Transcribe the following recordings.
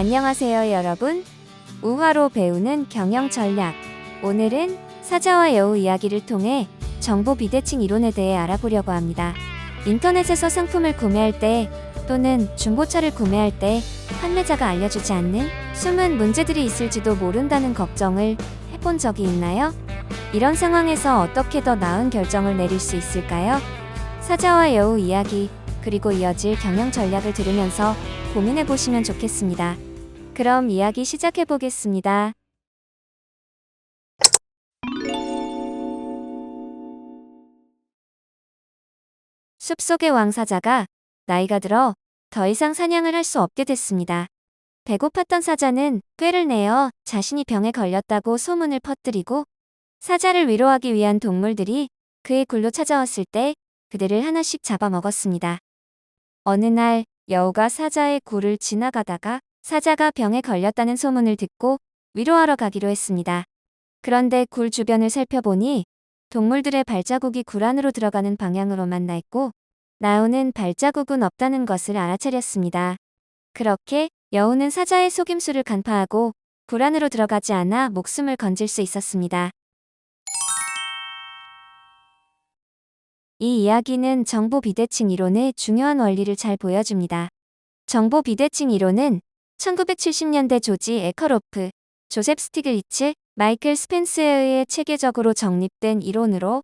안녕하세요, 여러분. 우화로 배우는 경영 전략. 오늘은 사자와 여우 이야기를 통해 정보 비대칭 이론에 대해 알아보려고 합니다. 인터넷에서 상품을 구매할 때 또는 중고차를 구매할 때 판매자가 알려주지 않는 숨은 문제들이 있을지도 모른다는 걱정을 해본 적이 있나요? 이런 상황에서 어떻게 더 나은 결정을 내릴 수 있을까요? 사자와 여우 이야기, 그리고 이어질 경영 전략을 들으면서 고민해 보시면 좋겠습니다. 그럼 이야기 시작해 보겠습니다. 숲속의 왕사자가 나이가 들어 더 이상 사냥을 할 수 없게 됐습니다. 배고팠던 사자는 꾀를 내어 자신이 병에 걸렸다고 소문을 퍼뜨리고 사자를 위로하기 위한 동물들이 그의 굴로 찾아왔을 때 그들을 하나씩 잡아먹었습니다. 어느 날 여우가 사자의 굴을 지나가다가 사자가 병에 걸렸다는 소문을 듣고 위로하러 가기로 했습니다. 그런데 굴 주변을 살펴보니 동물들의 발자국이 굴 안으로 들어가는 방향으로만 나 있고 나오는 발자국은 없다는 것을 알아차렸습니다. 그렇게 여우는 사자의 속임수를 간파하고 굴 안으로 들어가지 않아 목숨을 건질 수 있었습니다. 이 이야기는 정보 비대칭 이론의 중요한 원리를 잘 보여줍니다. 정보 비대칭 이론은 1970년대 조지 에커로프, 조셉 스티글리츠, 마이클 스펜스에 의해 체계적으로 정립된 이론으로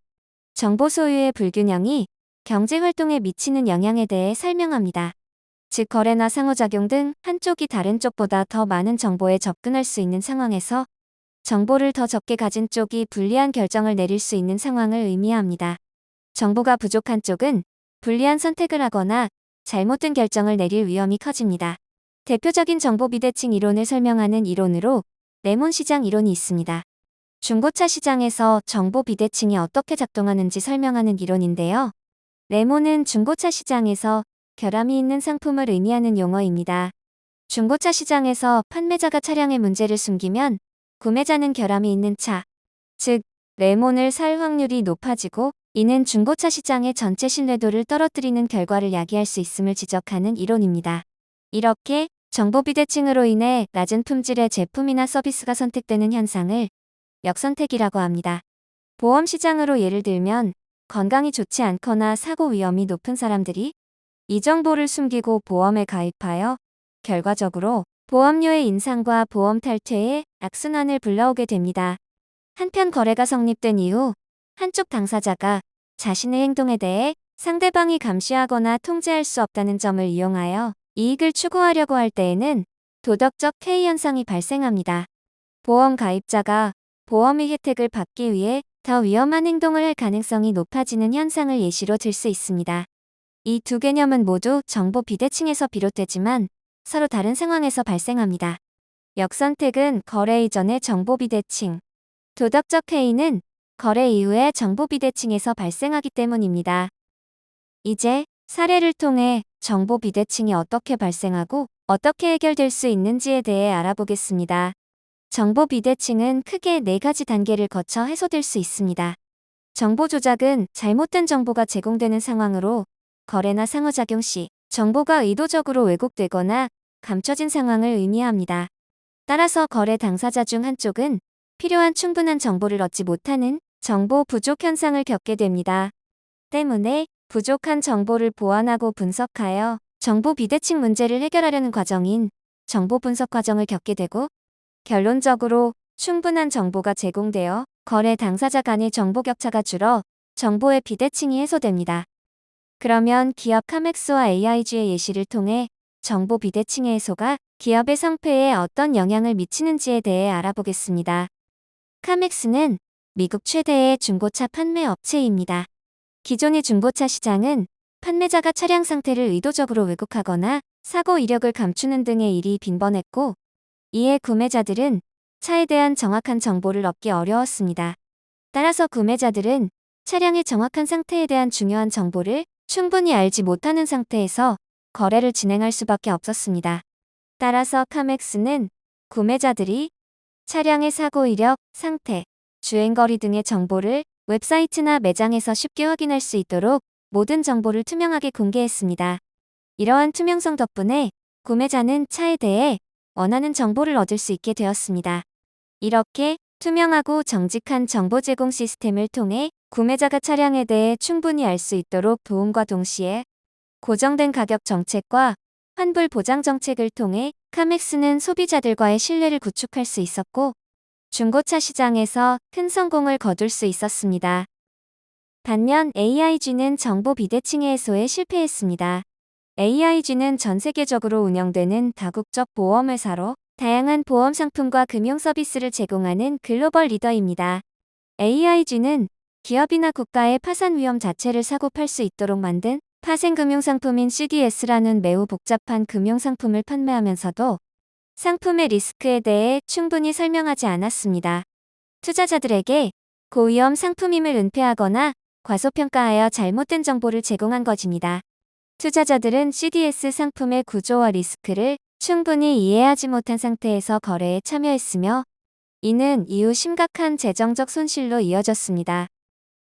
정보 소유의 불균형이 경제 활동에 미치는 영향에 대해 설명합니다. 즉 거래나 상호작용 등 한쪽이 다른 쪽보다 더 많은 정보에 접근할 수 있는 상황에서 정보를 더 적게 가진 쪽이 불리한 결정을 내릴 수 있는 상황을 의미합니다. 정보가 부족한 쪽은 불리한 선택을 하거나 잘못된 결정을 내릴 위험이 커집니다. 대표적인 정보 비대칭 이론을 설명하는 이론으로 레몬 시장 이론이 있습니다. 중고차 시장에서 정보 비대칭이 어떻게 작동하는지 설명하는 이론인데요. 레몬은 중고차 시장에서 결함이 있는 상품을 의미하는 용어입니다. 중고차 시장에서 판매자가 차량의 문제를 숨기면 구매자는 결함이 있는 차, 즉 레몬을 살 확률이 높아지고 이는 중고차 시장의 전체 신뢰도를 떨어뜨리는 결과를 야기할 수 있음을 지적하는 이론입니다. 이렇게 정보 비대칭으로 인해 낮은 품질의 제품이나 서비스가 선택되는 현상을 역선택이라고 합니다. 보험 시장으로 예를 들면 건강이 좋지 않거나 사고 위험이 높은 사람들이 이 정보를 숨기고 보험에 가입하여 결과적으로 보험료의 인상과 보험 탈퇴에 악순환을 불러오게 됩니다. 한편 거래가 성립된 이후 한쪽 당사자가 자신의 행동에 대해 상대방이 감시하거나 통제할 수 없다는 점을 이용하여 이익을 추구하려고 할 때에는 도덕적 해이 현상이 발생합니다. 보험 가입자가 보험의 혜택을 받기 위해 더 위험한 행동을 할 가능성이 높아지는 현상을 예시로 들 수 있습니다. 이 두 개념은 모두 정보 비대칭에서 비롯되지만 서로 다른 상황에서 발생합니다. 역선택은 거래 이전의 정보 비대칭, 도덕적 해이는 거래 이후의 정보 비대칭에서 발생하기 때문입니다. 이제 사례를 통해 정보 비대칭이 어떻게 발생하고 어떻게 해결될 수 있는지에 대해 알아보겠습니다. 정보 비대칭은 크게 네 가지 단계를 거쳐 해소될 수 있습니다. 정보 조작은 잘못된 정보가 제공되는 상황으로 거래나 상호작용 시 정보가 의도적으로 왜곡되거나 감춰진 상황을 의미합니다. 따라서 거래 당사자 중 한쪽은 필요한 충분한 정보를 얻지 못하는 정보 부족 현상을 겪게 됩니다. 때문에 부족한 정보를 보완하고 분석하여 정보 비대칭 문제를 해결하려는 과정인 정보 분석 과정을 겪게 되고 결론적으로 충분한 정보가 제공되어 거래 당사자 간의 정보 격차가 줄어 정보의 비대칭이 해소됩니다. 그러면 기업 카맥스와 AIG의 예시를 통해 정보 비대칭의 해소가 기업의 성패에 어떤 영향을 미치는지에 대해 알아보겠습니다. 카맥스는 미국 최대의 중고차 판매 업체입니다. 기존의 중고차 시장은 판매자가 차량 상태를 의도적으로 왜곡하거나 사고 이력을 감추는 등의 일이 빈번했고, 이에 구매자들은 차에 대한 정확한 정보를 얻기 어려웠습니다. 따라서 구매자들은 차량의 정확한 상태에 대한 중요한 정보를 충분히 알지 못하는 상태에서 거래를 진행할 수밖에 없었습니다. 따라서 카맥스는 구매자들이 차량의 사고 이력, 상태, 주행거리 등의 정보를 웹사이트나 매장에서 쉽게 확인할 수 있도록 모든 정보를 투명하게 공개했습니다. 이러한 투명성 덕분에 구매자는 차에 대해 원하는 정보를 얻을 수 있게 되었습니다. 이렇게 투명하고 정직한 정보 제공 시스템을 통해 구매자가 차량에 대해 충분히 알 수 있도록 도움과 동시에 고정된 가격 정책과 환불 보장 정책을 통해 카맥스는 소비자들과의 신뢰를 구축할 수 있었고 중고차 시장에서 큰 성공을 거둘 수 있었습니다. 반면 AIG는 정보 비대칭 해소에 실패했습니다. AIG는 전 세계적으로 운영되는 다국적 보험회사로 다양한 보험 상품과 금융 서비스를 제공하는 글로벌 리더입니다. AIG는 기업이나 국가의 파산 위험 자체를 사고 팔 수 있도록 만든 파생 금융 상품인 CDS라는 매우 복잡한 금융 상품을 판매하면서도 상품의 리스크에 대해 충분히 설명하지 않았습니다. 투자자들에게 고위험 상품임을 은폐하거나 과소평가하여 잘못된 정보를 제공한 것입니다. 투자자들은 CDS 상품의 구조와 리스크를 충분히 이해하지 못한 상태에서 거래에 참여했으며 이는 이후 심각한 재정적 손실로 이어졌습니다.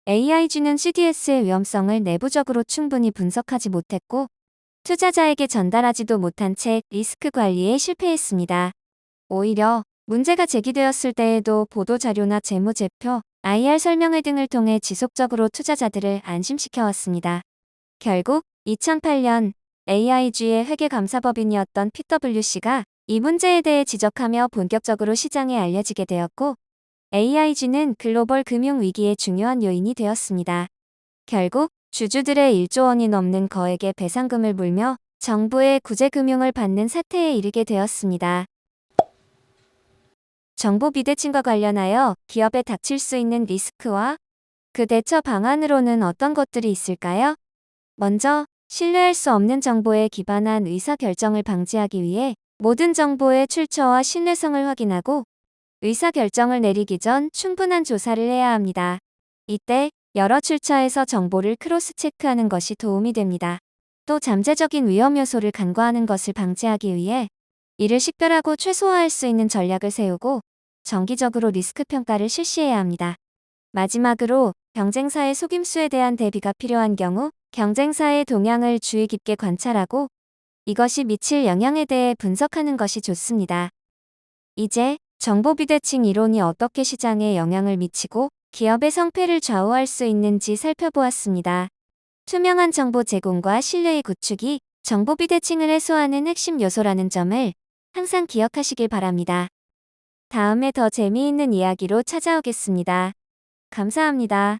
AIG는 CDS의 위험성을 내부적으로 충분히 분석하지 못했고 투자자에게 전달하지도 못한 채 리스크 관리에 실패했습니다. 오히려 문제가 제기되었을 때에도 보도자료나 재무제표, IR 설명회 등을 통해 지속적으로 투자자들을 안심시켜왔습니다. 결국 2008년 AIG의 회계감사법인이었던 PwC가 이 문제에 대해 지적하며 본격적으로 시장에 알려지게 되었고 AIG는 글로벌 금융 위기의 중요한 요인이 되었습니다. 결국 주주들의 1조 원이 넘는 거액의 배상금을 물며 정부의 구제금융을 받는 사태에 이르게 되었습니다. 정보 비대칭과 관련하여 기업에 닥칠 수 있는 리스크와 그 대처 방안으로는 어떤 것들이 있을까요? 먼저 신뢰할 수 없는 정보에 기반한 의사결정을 방지하기 위해 모든 정보의 출처와 신뢰성을 확인하고 의사결정을 내리기 전 충분한 조사를 해야 합니다. 이때 여러 출처에서 정보를 크로스 체크하는 것이 도움이 됩니다. 또 잠재적인 위험 요소를 간과하는 것을 방지하기 위해 이를 식별하고 최소화할 수 있는 전략을 세우고 정기적으로 리스크 평가를 실시해야 합니다. 마지막으로 경쟁사의 속임수에 대한 대비가 필요한 경우 경쟁사의 동향을 주의 깊게 관찰하고 이것이 미칠 영향에 대해 분석하는 것이 좋습니다. 이제 정보 비대칭 이론이 어떻게 시장에 영향을 미치고 기업의 성패를 좌우할 수 있는지 살펴보았습니다. 투명한 정보 제공과 신뢰의 구축이 정보 비대칭을 해소하는 핵심 요소라는 점을 항상 기억하시길 바랍니다. 다음에 더 재미있는 이야기로 찾아오겠습니다. 감사합니다.